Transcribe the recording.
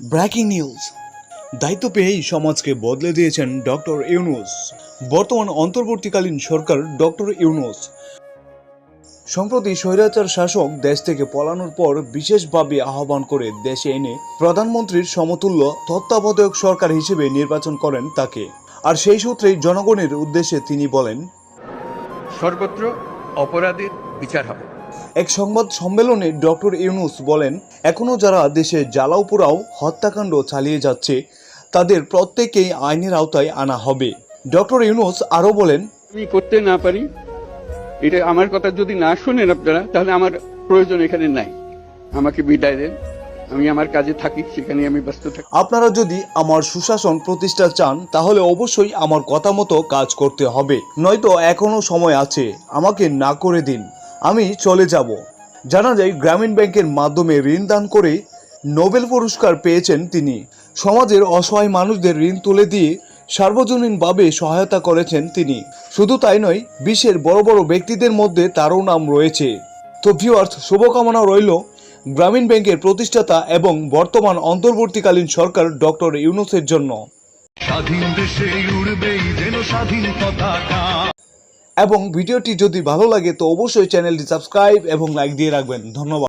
Breaking news. দায়িত্ব পেয়েই সমাজকে বদলে দিয়েছেন ডক্টর ইউনুস। বর্তমান অন্তর্বর্তীকালীন সরকার ডক্টর ইউনুস। সম্প্রতি স্বৈরাচার শাসক দেশ থেকে পলানোর পর বিশেষভাবে আহ্বান করে দেশে এনে প্রধানমন্ত্রীর সমতুল্য তত্ত্বাবধায়ক সরকার হিসেবে নির্বাচন করেন তাকে। আর সেই সূত্রেই জনগণের উদ্দেশ্যে তিনি বলেন, সর্বত্র অপরাধের বিচার হবে। এক সংবাদ সম্মেলনে ডক্টর ইউনুস বলেন এখনও যারা দেশে জ্বালাও পোড়াও হত্যাকাণ্ড চালিয়ে যাচ্ছে তাদের প্রত্যেকেই আইনের আওতায় আনা হবে। ডক্টর ইউনুস আরও বলেন আমি করতে না পারি এটা আমার কথা যদি না শোনেন আপনারা তাহলে আমার প্রয়োজন এখানে নাই। আমাকে বিদায় দেন আমি আমার কাজে থাকি সেখানে আমি ব্যস্ত থাকি। আপনারা যদি আমার সুশাসন প্রতিষ্ঠা চান তাহলে অবশ্যই আমার কথা মতো কাজ করতে হবে। নয়তো এখনও সময় আছে আমাকে না করে দিন। আমি চলে যাব। জানা যায় গ্রামীণ ব্যাংকের মাধ্যমে ঋণ দান করে নোবেল পুরস্কার পেয়েছেন তিনি। সমাজের অসহায় মানুষদের ঋণ তুলে দিয়ে সার্বজনীনভাবে সহায়তা করেছেন তিনি। শুধু তাই নয়, বিশ্বের বড় বড় ব্যক্তিদের মধ্যে তারও নাম রয়েছে। তো ভিউয়ার্স শুভকামনা রইল গ্রামীণ ব্যাংকের প্রতিষ্ঠাতা এবং বর্তমান অন্তর্বর্তীকালীন সরকার ডক্টর ইউনুসের জন্য। স্বাধীন দেশে উড়বেই যেন স্বাধীন পতাকা এবং ভিডিওটি যদি ভালো লাগে তো অবশ্যই চ্যানেলটি সাবস্ক্রাইব এবং লাইক দিয়ে রাখবেন। ধন্যবাদ।